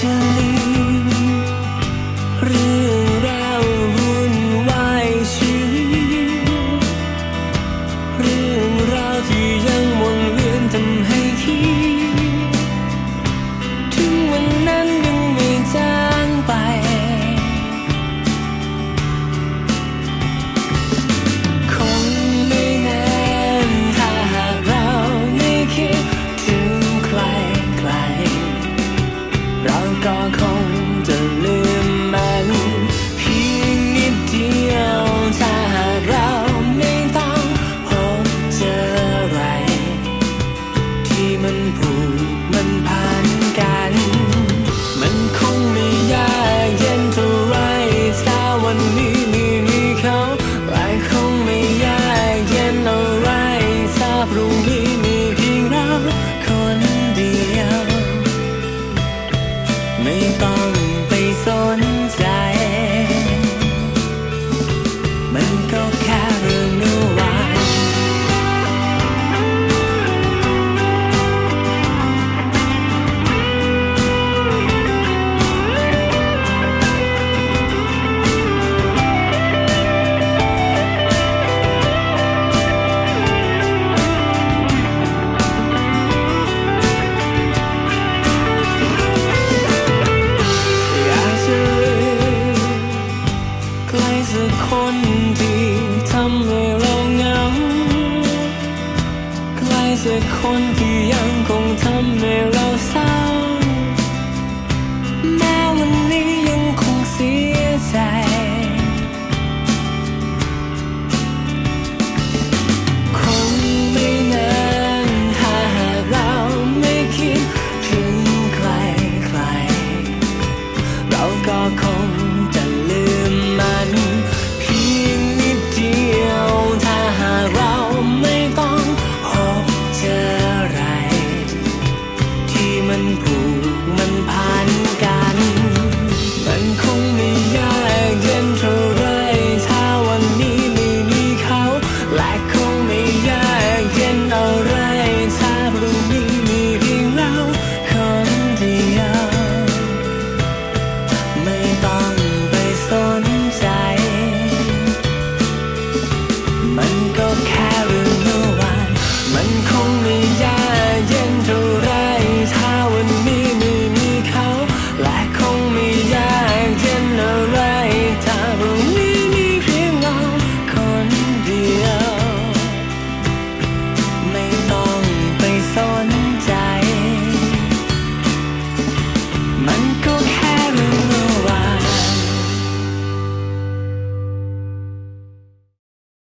千里 ไม่ต้องไปสนใจ มันก็ สักคนที่ยังคงทำให้เราเศร้า มันผูกมันพัน